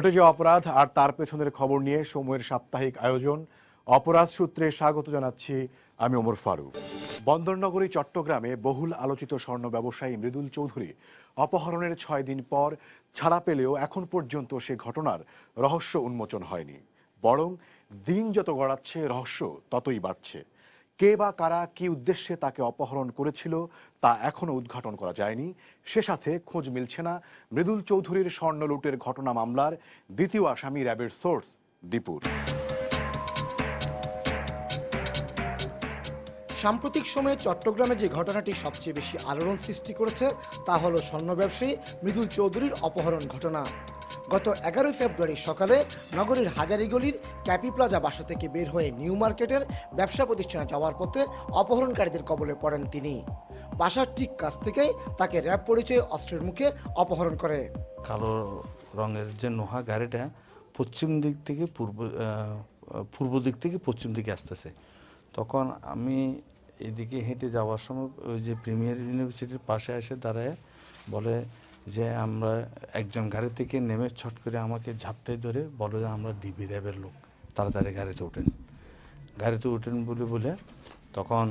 ঘটে যাওয়া অপরাধ, আর তার পেছনের খবর নিয়ে সময়ের সাপ্তাহিক আয়োজন। অপরাধ সূত্রে স্বাগত জানাচ্ছি আমি ওমর ফারুক। বন্দরনগরী, চট্টগ্রামে বহুল আলোচিত স্বর্ণ ব্যবসায়ী মৃদুল চৌধুরী অপহরণের ছয় দিন পর ছাড়া পেলেও এখন পর্যন্ত সে ঘটনার রহস্য উন্মোচন হয়নি। বরং দিন যত গড়াচ্ছে, রহস্য ততই বাড়ছে। কে বা কারা কি উদ্দেশ্যে তাকে অপহরণ করেছিল তা এখনও উদ্ঘাটন করা যায়নি। সে সাথে খোঁজ মিলছে না। মৃদুল চৌধুরীর স্বর্ণ লুটের ঘটনা মামলার দ্বিতীয় আসামি র্যাবের সোর্স, দীপুর। সাম্প্রতিক সময়ে চট্টগ্রামে যে ঘটনাটি সবচেয়ে বেশি আলোড়ন সৃষ্টি করেছে, তা হলো স্বর্ণ ব্যবসায়ী মৃদুল চৌধুরীর অপহরণ ঘটনা। গত এগারোই ফেব্রুয়ারি সকালে নগরীর হাজারিগলির ক্যাপি প্লাজা বাসা থেকে বের হয়ে নিউ মার্কেটের ব্যবসা প্রতিষ্ঠানে যাওয়ার পথে অপহরণকারীদের কবলে পড়েন তিনি। বাসার ঠিক কাছ থেকেই তাকে র্যাব পরিচয়ে অস্ত্রের মুখে অপহরণ করে। কালো রঙের যে নোহা গাড়িটা পশ্চিম দিক থেকে পূর্ব পূর্ব দিক থেকে পশ্চিম দিকে আসতেছে। তখন আমি এদিকে হেঁটে যাওয়ার সময় ওই যে প্রিমিয়ার ইউনিভার্সিটির পাশে এসে দাঁড়ায় বলে যে আমরা একজন গাড়ি থেকে নেমে ছট করে আমাকে ঝাপটাই ধরে বলো যে আমরা ডিবি র্যাবের লোক। তাড়াতাড়ি গাড়িতে ওঠেন গাড়িতে উঠেন বলে বলে তখন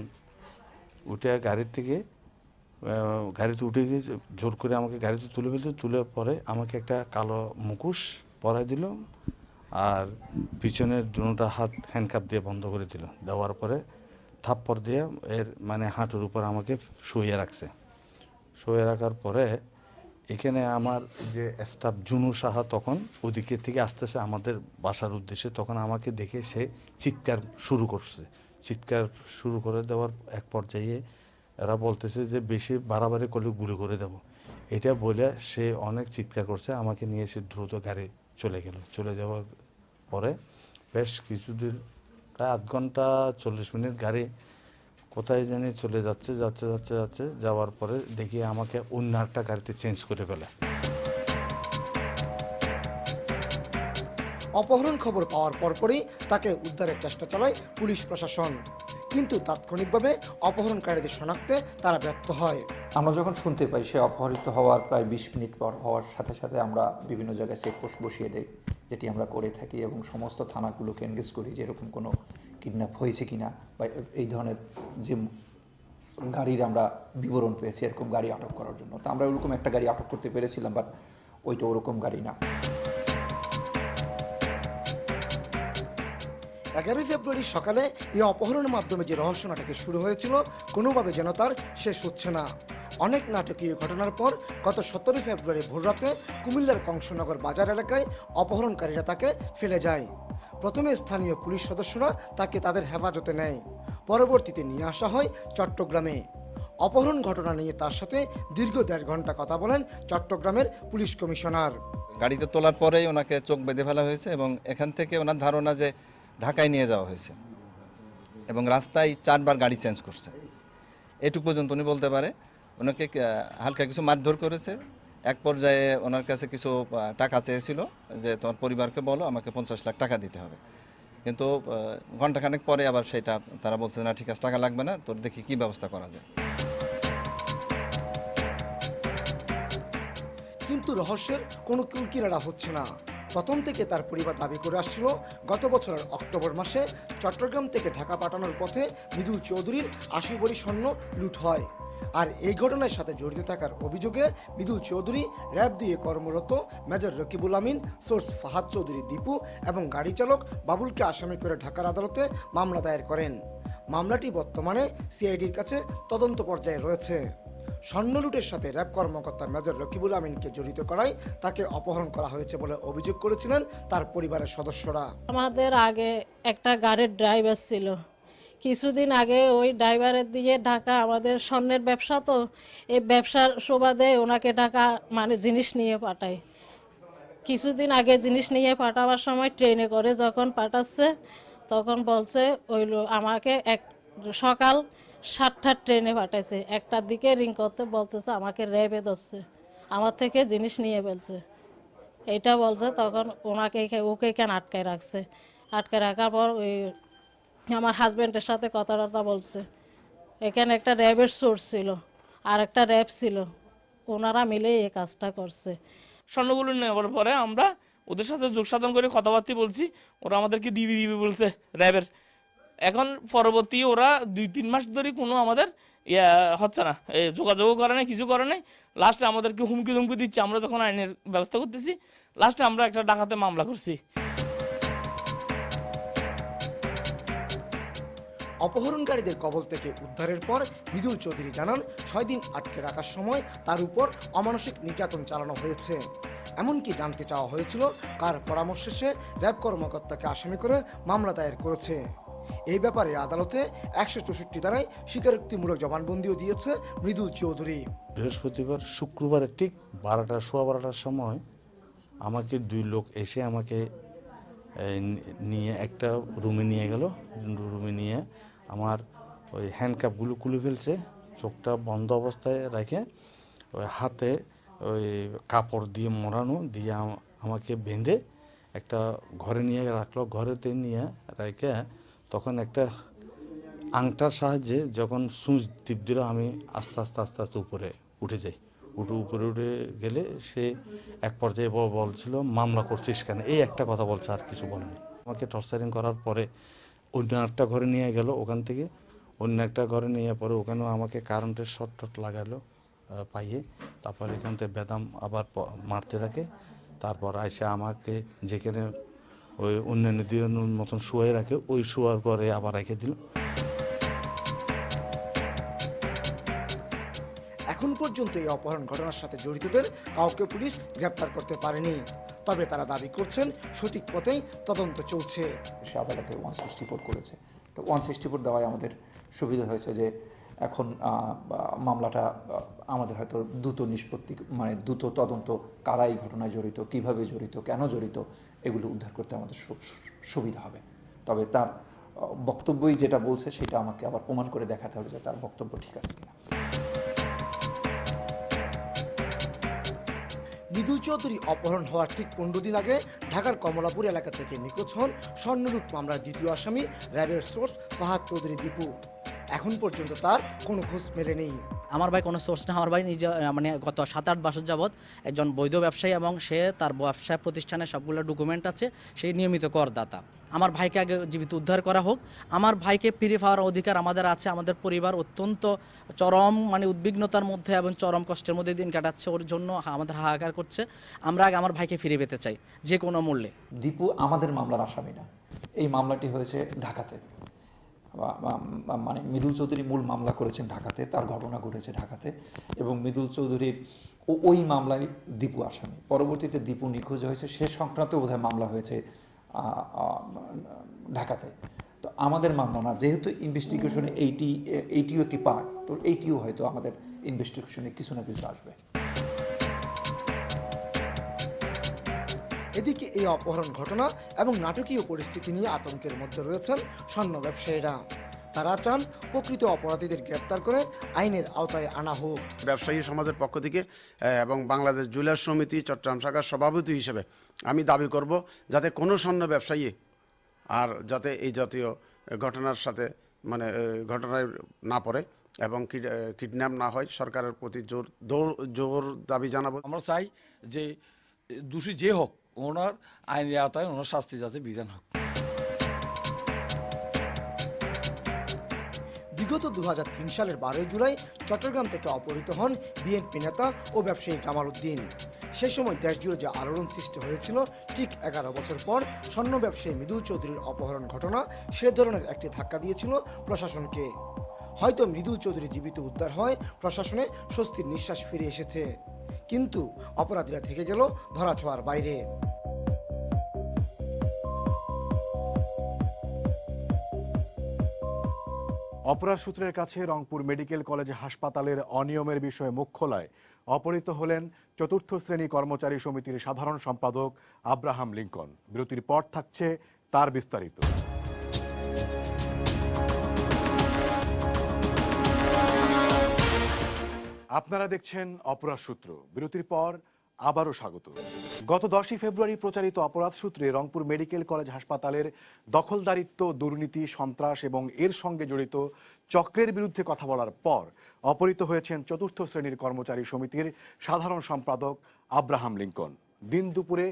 উঠে গাড়ির থেকে গাড়িতে উঠে গিয়ে জোর করে আমাকে গাড়িতে তুলে ফেলতে তুলে পরে আমাকে একটা কালো মুখোশ পরাই দিল আর পিছনের দুটা হাত হ্যান্ডকাপ দিয়ে বন্ধ করে দিল। দেওয়ার পরে থাপ্পড় দিয়ে এর মানে হাঁটুর উপর আমাকে শুয়ে রাখছে। শুয়ে রাখার পরে এখানে আমার যে স্টাফ জুনু সাহা তখন ওদিকে থেকে আসতেছে আমাদের বাসার উদ্দেশ্যে তখন আমাকে দেখে সে চিৎকার শুরু করছে। চিৎকার শুরু করে দেওয়ার এক পর্যায়ে এরা বলতেছে যে, বেশি বাড়াবাড়ি করলে গুলি করে দেব। এটা বলে সে অনেক চিৎকার করছে, আমাকে নিয়ে সে দ্রুত গাড়ি চলে গেল। চলে যাওয়ার পরে বেশ কিছুদিন, প্রায় আধ ঘণ্টা চল্লিশ মিনিট গাড়ি কোথায় জানি চলে যাচ্ছে যাচ্ছে যাচ্ছে যাচ্ছে যাওয়ার পরে দেখি আমাকে অন্য একটা গাড়িতে চেঞ্জ করে ফেলে। অপহরণ খবর পাওয়ার পরপরই তাকে উদ্ধারের চেষ্টা চালায় পুলিশ প্রশাসন। কিন্তু তাৎক্ষণিকভাবে অপহরণকারীদের শনাক্তে তারা ব্যর্থ হয়। আমরা যখন শুনতে পাই সে অপহরিত হওয়ার প্রায় বিশ মিনিট পর হওয়ার সাথে সাথে আমরা বিভিন্ন জায়গায় চেকপোস্ট বসিয়ে দেই। যেটি আমরা করে থাকি এবং সমস্ত থানাগুলোকে এনগেজ করি যে এরকম কোনো কিডন্যাপ হয়েছে কি না বা এই ধরনের যে গাড়ির আমরা বিবরণ পেয়েছি, এরকম গাড়ি আটক করার জন্য। তো আমরা ওরকম একটা গাড়ি আটক করতে পেরেছিলাম বাট ওইটা ওরকম গাড়ি না। এগারোই ফেব্রুয়ারি সকালে এই অপহরণের মাধ্যমে যে রহস্য নাটকে শুরু হয়েছিল, কোনোভাবে যেন তার শেষ হচ্ছে না। অনেক নাটকীয় ঘটনার পর গত সতেরোই ফেব্রুয়ারি ভোররাতে কুমিল্লার কংসনগর বাজার এলাকায় অপহরণকারীরা তাকে ফেলে যায়। প্রথমে স্থানীয় পুলিশ সদস্যরা তাকে তাদের হেফাজতে নেয়। পরবর্তীতে নিয়ে আসা হয় চট্টগ্রামে। অপহরণ ঘটনা নিয়ে তার সাথে দীর্ঘ দেড় ঘণ্টা কথা বলেন চট্টগ্রামের পুলিশ কমিশনার। গাড়িতে তোলার পরেই ওনাকে চোখ বেঁধে ফেলা হয়েছে এবং এখান থেকে ওনার ধারণা যে ঢাকায় নিয়ে যাওয়া হয়েছে। এবং রাস্তায় চারবার গাড়ি চেঞ্জ করছে। এটুকু পর্যন্ত উনি বলতে পারে, ওনাকে হালকা কিছু মারধর করেছে। এক পর্যায়ে ওনার কাছে কিছু টাকা চেয়েছিল যে, তোমার পরিবারকে বলো, আমাকে পঞ্চাশ লাখ টাকা দিতে হবে। কিন্তু ঘন্টাখানেক পরে আবার সেটা তারা বলছে, না, ঠিক আছে, টাকা লাগবে না, তোর দেখি কি ব্যবস্থা করা যায়। কিন্তু রহস্যের কোনো কিনারা হচ্ছে না। প্রথম থেকে তার পরিবার দাবি করে আসছিল, গত বছরের অক্টোবর মাসে চট্টগ্রাম থেকে ঢাকা পাঠানোর পথে মৃদুল চৌধুরীর আশি বড়ি স্বর্ণ লুট হয়। আর এই ঘটনার সাথে জড়িত থাকার অভিযোগে মৃদুল চৌধুরী র্যাব দিয়ে কর্মরত মেজর রকিবুল আমিন, সোর্স ফাহাদ চৌধুরী, দীপু এবং গাড়ি চালক বাবুলকে আসামি করে ঢাকার আদালতে মামলা দায়ের করেন। মামলাটি বর্তমানে সিআইডির কাছে তদন্ত পর্যায়ে রয়েছে। স্বর্ণ লুটের সাথে র্যাব কর্মকর্তা মেজর রকিবুল আমিনকে জড়িত করায় তাকে অপহরণ করা হয়েছে বলে অভিযোগ করেছিলেন তার পরিবারের সদস্যরা। আমাদের আগে একটা গাড়ির ড্রাইভার ছিল। কিছুদিন আগে ওই ড্রাইভারের দিয়ে ঢাকা আমাদের স্বর্ণের ব্যবসা তো, এই ব্যবসার সুবাদে ওনাকে ঢাকা মানে জিনিস নিয়ে পাঠায়। কিছুদিন আগে জিনিস নিয়ে পাঠাবার সময় ট্রেনে করে যখন পাঠাচ্ছে, তখন বলছে, ওই আমাকে এক সকাল সাতটার ট্রেনে পাঠাইছে। একটার দিকে রিং করতে বলতেছে, আমাকে র্যাবে ধরছে। আমার থেকে জিনিস নিয়ে ফেলছে। এইটা বলছে, তখন ওনাকে ওকে এখানে আটকায় রাখছে। আটকায় রাখার পর ওই আমার হাজব্যান্ডের সাথে কথা টথা বলছে। এখানে একটা র্যাবের সোর্স ছিল, আর একটা র্যাব ছিল। ওনারা মিলে এই কাজটা করছে। স্বর্ণগুলো নেওয়ার পরে আমরা ওদের সাথে যোগ সাধন করে কথাবার্তা বলছি। ওরা আমাদেরকে দিবি দিবি বলছে র্যাবের। এখন পরবর্তী ওরা দুই, তিন মাস ধরে কোনো আমাদের ইয়া হচ্ছে না যোগাযোগও করে নাই, কিছু করে নাই। লাস্টে আমাদেরকে হুমকি ধুমকি দিচ্ছে, আমরা তখন আইনের ব্যবস্থা করতেছি লাস্টে আমরা একটা ডাকাতে মামলা করছি। অপহরণকারীদের কবল থেকে উদ্ধারের পর মৃদুল চৌধুরী জানান, ছয় দিন আটকে রাখার সময় তার উপর অমানসিক নির্যাতন চালানো হয়েছে। এমনকি জানতে চাওয়া হয়েছিল, কার পরামর্শে সে র্যাব কর্মকর্তাকে আসামি করে মামলা দায়ের করেছে। এই ব্যাপারে আদালতে একশো চৌষট্টি ধারায় স্বীকারোক্তিমূলক জবানবন্দিও দিয়েছে মৃদুল চৌধুরী। বৃহস্পতিবার, শুক্রবারে ঠিক বারোটা সোয়া বারোটার সময় আমাকে দুই লোক এসে আমাকে নিয়ে একটা রুমে নিয়ে গেল। রুমে নিয়ে আমার ওই হ্যান্ডকাপগুলো খুলে ফেলছে, চোখটা বন্ধ অবস্থায় রেখে ওই হাতে ওই কাপড় দিয়ে মোড়ানো, দিয়ে আম- আমাকে বেঁধে একটা ঘরে নিয়ে রাখল। ঘরেতে নিয়ে রেখে তখন একটা আংটার সাহায্যে যখন সুইচ টিপ দিল আমি আস্তে আস্তে আস্তে আস্তে উপরে উঠে যাই। উঠে উপরে উঠে গেলে সে এক পর্যায়ে বলছিল, মামলা করছিস কেন? এই একটা কথা বলছে, আর কিছু বলেনি। আমাকে টর্চারিং করার পরে অন্য একটা ঘরে নিয়ে গেল ওখান থেকে। অন্য একটা ঘরে নিয়ে পরে ওখানেও আমাকে কারেন্টের শর্ট টট লাগালো পাইয়ে। তারপর এখান থেকে বেদাম আবার মারতে থাকে। তারপর আইসে আমাকে যেখানে ওই অন্যান্য দিয়ে মতন শুয়ে রাখে ওই শোয়ার পরে আবার রেখে দিল। এখন পর্যন্ত এই অপহরণ ঘটনার সাথে জড়িতদের কাউকে পুলিশ গ্রেপ্তার করতে পারেনি। তবে তারা দাবি করছেন সঠিক পথেই তদন্ত চলছে। সে আদালতে ওয়ান সিক্সটি ফোর করেছে। তো ওয়ান সিক্সটি ফোর দেওয়ায় আমাদের সুবিধা হয়েছে যে এখন মামলাটা আমাদের হয়তো দ্রুত নিষ্পত্তি মানে দ্রুত তদন্ত কারা এই ঘটনায় জড়িত, কীভাবে জড়িত, কেন জড়িত, এগুলো উদ্ধার করতে আমাদের সুবিধা হবে। তবে তার বক্তব্যই যেটা বলছে, সেটা আমাকে আবার প্রমাণ করে দেখাতে হবে যে তার বক্তব্য ঠিক আছে কিনা। মৃদুল চৌধুরী অপহরণ হওয়ার ঠিক পনেরো দিন আগে ঢাকার কমলাপুর এলাকা থেকে নিখোঁজ হন স্বর্ণলুট মামলার দ্বিতীয় আসামি, র্যাবের সোর্স ফাহাদ চৌধুরী দীপু। এখন পর্যন্ত তার কোনো খোঁজ মেলেনি। আমার ভাই কোনো সোর্স না আমার ভাই নিজে মানে গত সাত আট বছর যাবৎ একজন বৈধ ব্যবসায়ী এবং সে তার ব্যবসা প্রতিষ্ঠানের সবগুলো ডকুমেন্ট আছে সেই নিয়মিত করদাতা। আমার ভাইকে আগে জীবিত উদ্ধার করা হোক। আমার ভাইকে ফিরে পাওয়ার অধিকার আমাদের আছে আমাদের পরিবার অত্যন্ত চরম মানে উদ্বিগ্নতার মধ্যে এবং চরম কষ্টের মধ্যে দিন কাটাচ্ছে ওর জন্য আমাদের হাহাকার করছে। আমরা আগে আমার ভাইকে ফিরে পেতে চাই যে কোনো মূল্যে। দীপু আমাদের মামলার আসামি না। এই মামলাটি হয়েছে ঢাকাতে। মানে মৃদুল চৌধুরী মূল মামলা করেছেন ঢাকাতে, তার ঘটনা ঘটেছে ঢাকাতে, এবং মৃদুল চৌধুরীর ওই মামলায় দীপু আসামি। পরবর্তীতে দীপু নিখোঁজ হয়েছে, সে সংক্রান্ত বোধহয় মামলা হয়েছে ঢাকাতে। তো আমাদের মামলা না, যেহেতু ইনভেস্টিগেশনে এইটি এইটিও একটি পার্ট তো এইটিও হয়তো আমাদের ইনভেস্টিগেশনে কিছু না কিছু আসবে। এদিকে এই অপহরণ ঘটনা এবং নাটকীয় পরিস্থিতি নিয়ে আতঙ্কের মধ্যে রয়েছেন স্বর্ণ ব্যবসায়ীরা। তারা চান প্রকৃত অপরাধীদের গ্রেপ্তার করে আইনের আওতায় আনা হোক। ব্যবসায়ী সমাজের পক্ষ থেকে এবং বাংলাদেশ জুয়েলার্স সমিতি চট্টগ্রাম শাখার সভাপতি হিসেবে আমি দাবি করব যাতে কোনো স্বর্ণ ব্যবসায়ী আর যাতে এই জাতীয় ঘটনার সাথে মানে ঘটনায় না পড়ে এবং কিডন্যাপ না হয় সরকারের প্রতি জোর জোর দাবি জানাব। আমরা চাই যে দোষী যে হোক ওনার আইনের আওতায় ওনার শাস্তি যাতে বিধান হোক বিগত দুহাজার তিন সালের বারোই জুলাই চট্টগ্রাম থেকে অপহৃত হন বিএনপি নেতা ও ব্যবসায়ী জামাল উদ্দিন। সে সময় দেশজুড়ে যে আলোড়ন সৃষ্টি হয়েছিল, ঠিক এগারো বছর পর স্বর্ণ ব্যবসায়ী মৃদুল চৌধুরীর অপহরণ ঘটনা সে ধরনের একটি ধাক্কা দিয়েছিল প্রশাসনকে। হয়তো মৃদুল চৌধুরী জীবিত উদ্ধার হয়, প্রশাসনে স্বস্তির নিঃশ্বাস ফিরে এসেছে। কিন্তু অপরাধীরা থেকে গেল ধরাছোঁয়ার বাইরে। অপরাধ সূত্রের কাছে রংপুর মেডিকেল কলেজ হাসপাতালের অনিয়মের বিষয়ে মুখ খোলায় অপহৃত হলেন চতুর্থ শ্রেণি কর্মচারী সমিতির সাধারণ সম্পাদক আব্রাহাম লিঙ্কন। বিরতির পর থাকছে তার বিস্তারিত। আপনারা দেখছেন অপরাধ সূত্র। বিরতির পর আবারও স্বাগত। গত দশই ফেব্রুয়ারি প্রচারিত অপরাধ সূত্রে রংপুর মেডিকেল কলেজ হাসপাতালের দখলদারিত্ব, দুর্নীতি, সন্ত্রাস এবং এর সঙ্গে জড়িত চক্রের বিরুদ্ধে কথা বলার পর অপহৃত হয়েছেন চতুর্থ শ্রেণির কর্মচারী সমিতির সাধারণ সম্পাদক আব্রাহাম লিঙ্কন। দিন দুপুরে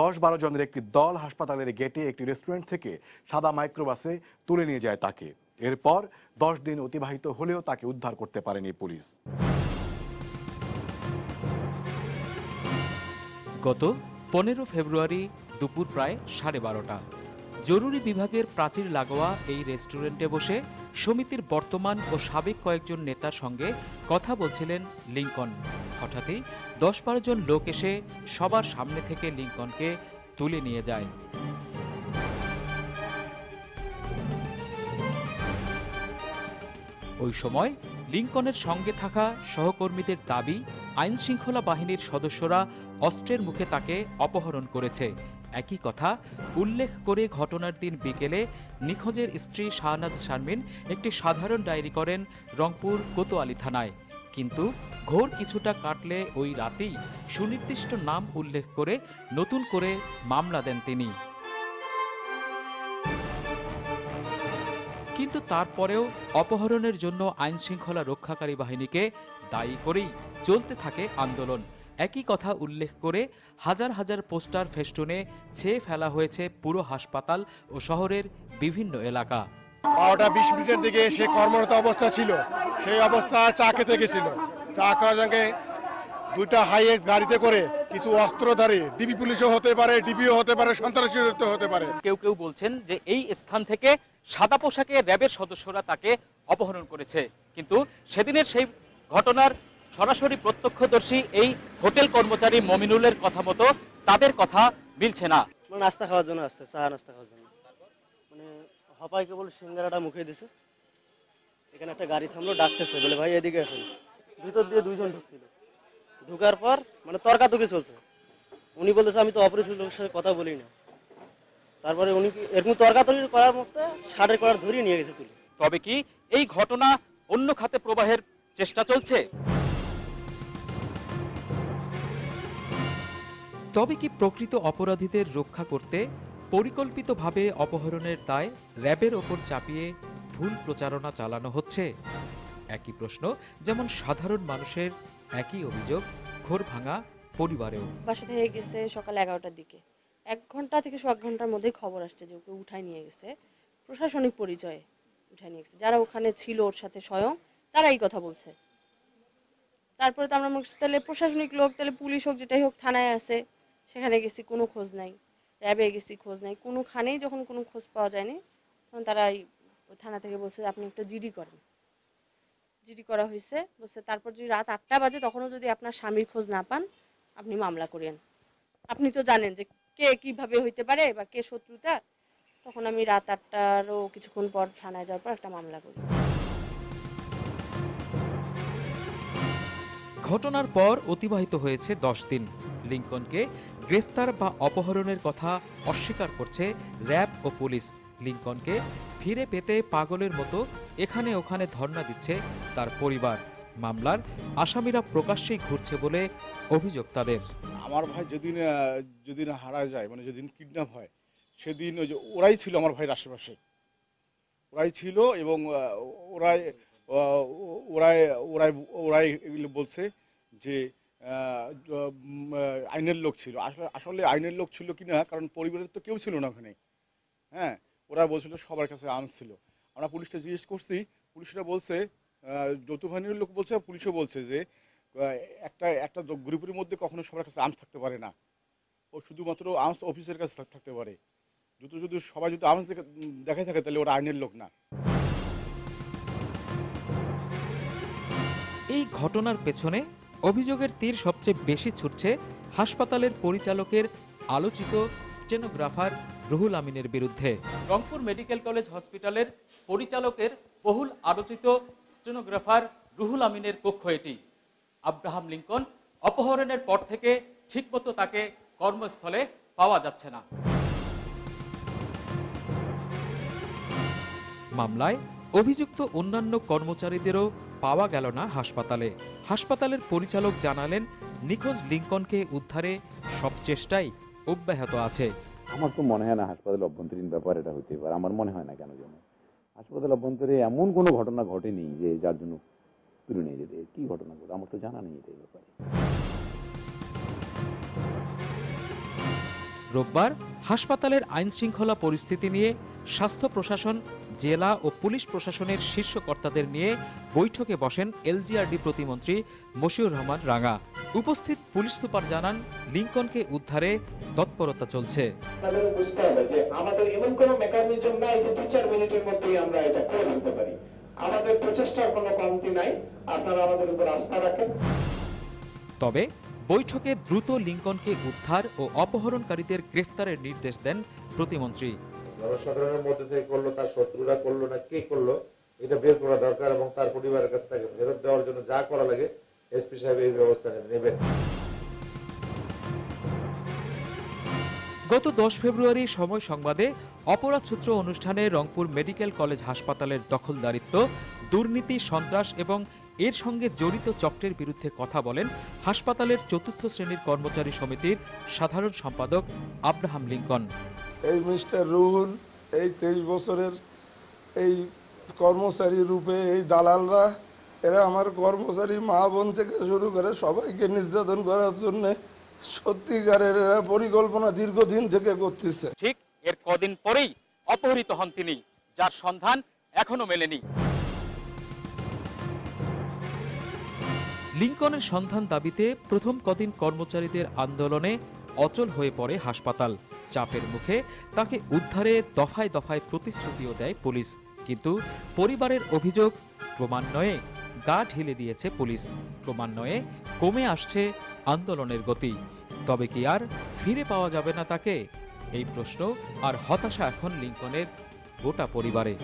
দশ বারো জনের একটি দল হাসপাতালের গেটে একটি রেস্টুরেন্ট থেকে সাদা মাইক্রোবাসে তুলে নিয়ে যায় তাকে। এরপর দশ দিন অতিবাহিত হলেও তাকে উদ্ধার করতে পারেনি পুলিশ। গত পনেরো ফেব্রুয়ারি দুপুর প্রায় সাড়ে বারোটা। জরুরি বিভাগের প্রাচীর লাগোয়া এই রেস্টুরেন্টে বসে সমিতির বর্তমান ও সাবেক কয়েকজন নেতার সঙ্গে কথা বলছিলেন লিঙ্কন। হঠাৎই দশ বারো জন লোক এসে সবার সামনে থেকে লিঙ্কনকে তুলে নিয়ে যায়। ওই সময় লিঙ্কনের সঙ্গে থাকা সহকর্মীদের দাবি আইন শৃঙ্খলা বাহিনীর সদস্যরা অস্ত্রের মুখে তাকে অপহরণ করেছে। একই কথা উল্লেখ করে ঘটনার দিন বিকেলে নিখোঁজের স্ত্রী শাহনাজ শারমিন একটি সাধারণ ডায়েরি করেন রংপুর কোতোয়ালি থানায়। কিন্তু ঘোর কিছুটা কাটলে ওই রাতেই সুনির্দিষ্ট নাম উল্লেখ করে নতুন করে মামলা দেন তিনি। কিন্তু তারপরেও অপহরণের জন্য আইন শৃঙ্খলা রক্ষাকারী বাহিনীকে দায়ী করেই চলতে থাকে আন্দোলন। একই কথা উল্লেখ করে হাজার হাজার পোস্টার ফেস্টুনে ছেয়ে ফেলা হয়েছে পুরো হাসপাতাল ও শহরের বিভিন্ন এলাকা। বারোটা বিশ মিনিটের দিকে সে কর্মরত অবস্থা ছিল। সেই অবস্থা চা খেতে গেছিল। চা খাওয়ার সঙ্গে দুইটা হাই গাড়িতে করে কিছু অস্ত্রধারী ডিবি পুলিশও হতে পারে ডিবিও হতে পারে সন্ত্রাসী হতে পারে। কেউ কেউ বলছেন যে এই স্থান থেকে সাদা পোশাকে র্যাবের সদস্যরা তাকে অপহরণ করেছে। কিন্তু সেদিনের সেই ঘটনার সরাসরি প্রত্যক্ষদর্শী এই হোটেল কর্মচারী মমিনুলের কথা মতো তাদের কথা মিলছে না। মানে নাস্তা খাওয়ার জন্য আসছে চা নাস্তা খাওয়ার জন্য। মানে হপাই কেবল সিঙ্গারাটা মুখে দিছে। এখানে একটা গাড়ি থামলো ডাকতেছে বলে ভাই এদিকে আসুন। ভিতর দিয়ে দুইজন ঢুকছিল। ঢুকার পর মানে তর্কাতর্কি চলছে। উনি বলতেছে আমি তো অপরিচিত লোকের সাথে কথা বলি না তারপরে উনি কি- এরকম তর্কাতর্কি করার মধ্যে শার্টের করার ধরিয়ে নিয়ে গেছে তুলে তবে কি এই ঘটনা অন্য খাতে প্রবাহের চেষ্টা চলছে? তবে কি প্রকৃত অপরাধীদের রক্ষা করতে পরিকল্পিতভাবে অপহরণের দায় র্যাবের ওপর চাপিয়ে ভুল প্রচারণা চালানো হচ্ছে? একই প্রশ্ন যেমন সাধারণ মানুষের একই অভিযোগ ঘোর ভাঙা পরিবারেও। বাসা থেকে গেছে সকাল এগারোটার দিকে। এক ঘণ্টা থেকে এক ঘণ্টার মধ্যেই খবর আসছে যে ওকে উঠায় নিয়ে গেছে। প্রশাসনিক পরিচয়ে উঠায় নিয়ে গেছে। যারা ওখানে ছিল ওর সাথে স্বয়ং তারা এই কথা বলছে। তারপরে তো আমরা তাহলে প্রশাসনিক লোক, তাহলে পুলিশ হোক, যেটাই হোক, থানায় আছে। সেখানে গেছি, কোনো খোঁজ নাই। র্যাবে গেছি, খোঁজ নাই। কোনোখানেই যখন কোনো খোঁজ পাওয়া যায়নি, তখন তারা থানা থেকে বলছে আপনি একটা জিডি করেন। জিডি করা হয়েছে, বলছে তারপর যদি রাত আটটা বাজে তখনও যদি আপনার স্বামীর খোঁজ না পান, আপনি মামলা করেন আপনি তো জানেন যে কে কীভাবে হইতে পারে বা কে শত্রুতা, তখন আমি রাত আটটারও কিছুক্ষণ পর থানায় যাওয়ার পর একটা মামলা করি। ঘটনার পর অতিবাহিত হয়েছে দশ দিন। লিঙ্কনকে গ্রেফতার বা অপহরণের কথা অস্বীকার করছে র্যাব ও পুলিশ। লিঙ্কনকে ফিরে পেতে পাগলের মতো এখানে ওখানে ধর্ণা দিচ্ছে তার পরিবার। মামলার আসামিরা প্রকাশ্যেই ঘুরছে বলে অভিযোগ তাদের। আমার ভাই যেদিন যেদিন হারা যায় মানে যেদিন কিডন্যাপ হয়, সেদিন ওই যে ওরাই ছিল আমার ভাইয়ের আশেপাশে। ওরাই ছিল এবং ওরাই ওরাই ওরাই ওরাই এগুলো বলছে যে আইনের লোক ছিল। আসলে আসলে আইনের লোক ছিল কিনা, কারণ পরিবারের তো কেউ ছিল না ওখানে। হ্যাঁ? ওরা বলছিল, সবার কাছে আর্মস ছিল। আমরা পুলিশকে জিজ্ঞেস করছি, পুলিশরা বলছে যৌথ বাহিনীর লোক বলছে, পুলিশও বলছে যে একটা একটা গ্রুপের মধ্যে কখনো সবার কাছে আর্মস থাকতে পারে না। ও শুধুমাত্র আর্মস অফিসের কাছে থাকতে পারে। যদি যদি সবাই যদি আর্মস দেখাই থাকে, তাহলে ওরা আইনের লোক না। এই ঘটনার পেছনে অভিযোগের তীর সবচেয়ে বেশি ছুটছে হাসপাতালের পরিচালকের আলোচিত স্টেনোগ্রাফার রুহুল আমিনের বিরুদ্ধে। রংপুর মেডিকেল কলেজ হসপিটালের পরিচালকের বহুল আলোচিত স্টেনোগ্রাফার রুহুল আমিনের কক্ষ এটি। আব্রাহাম লিঙ্কন অপহরণের পর থেকে ঠিকমতো তাকে কর্মস্থলে পাওয়া যাচ্ছে না। মামলায় অভিযুক্ত অন্যান্য কর্মচারীদেরও পাওয়া গেল না হাসপাতালে। হাসপাতালের পরিচালক জানালেন, নিখোঁজ লিঙ্কনকে উদ্ধারে সব চেষ্টাই অব্যাহত আছে। আমার তো মনে হয় না হাসপাতাল অভ্যন্তরীণ ব্যাপার এটা হতে পারে। আমার মনে হয় না কেন যেন। হাসপাতাল অভ্যন্তরে এমন কোনো ঘটনা ঘটেনি যে যার জন্য তুলে নিয়ে যেতে। কি ঘটনা ঘটে? আমার তো জানা নেই এটা ব্যাপার। ব্যাপারে রোববার হাসপাতালের আইন শৃঙ্খলা পরিস্থিতি নিয়ে স্বাস্থ্য প্রশাসন জেলা ও পুলিশ প্রশাসনের শীর্ষ কর্তাদের নিয়ে বৈঠকে বসেন এলজিআরডি প্রতিমন্ত্রী মশিউর রহমান রাঙা। উপস্থিত পুলিশ সুপার জানান লিঙ্কনকে উদ্ধারে তৎপরতা চলছে। তাদের বুঝতে হবে যে আমাদের এমন কোন মেকানিজম নাই যে দু চার মিনিটের মধ্যেই আমরা এটা করে ফেলতে পারি। আমাদের প্রচেষ্টার কোনো কমতি নাই আপনারা আমাদের উপর আস্থা রাখেন। তবে বৈঠকে দ্রুত লিঙ্কনকে উদ্ধার ও অপহরণকারীদের গ্রেফতারের নির্দেশ দেন প্রতিমন্ত্রী। জনসাধারণের মধ্যে থেকে করল, তার শত্রুরা করল না, কে করল, এটা বের করা দরকার এবং তার পরিবারের কাছ থেকে ফেরত দেওয়ার জন্য যা করা লাগে এসপি সাহেব এই ব্যবস্থা নেবেন। গত দশ ফেব্রুয়ারি সময় সংবাদে অপরাধ সূত্র অনুষ্ঠানে রংপুর মেডিকেল কলেজ হাসপাতালের দখলদারিত্ব, দুর্নীতি, সন্ত্রাস এবং এর সঙ্গে জড়িত চক্রের বিরুদ্ধে কথা বলেন হাসপাতালের চতুর্থ শ্রেণির কর্মচারী সমিতির সাধারণ সম্পাদক আব্রাহাম লিঙ্কন। এই মিস্টার রুহুল এই তেইশ বছরের এই কর্মচারী রূপে এই দালালরা এরা আমার কর্মচারী মা বোন থেকে শুরু করে সবাইকে নির্যাতন করার জন্য সত্যিকারের এরা পরিকল্পনা দীর্ঘদিন থেকে করতেছে। ঠিক এর কদিন পরেই অপহৃত হন তিনি যার সন্ধান এখনও মেলেনি। লিঙ্কনের সন্ধান দাবিতে প্রথম কদিন কর্মচারীদের আন্দোলনে অচল হয়ে পড়ে হাসপাতাল। চাপের মুখে তাকে উদ্ধারে দফায় দফায় প্রতিশ্রুতিও দেয় পুলিশ। কিন্তু পরিবারের অভিযোগ ক্রমান্বয়ে গা ঢেলে দিয়েছে পুলিশ। ক্রমান্বয়ে কমে আসছে আন্দোলনের গতি। তবে কি আর ফিরে পাওয়া যাবে না তাকে? এই প্রশ্ন আর হতাশা এখন লিঙ্কনের গোটা পরিবারে।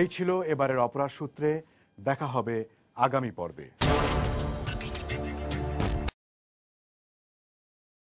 এই ছিল এবারের অপরাধ সূত্রে দেখা হবে আগামী পর্বে।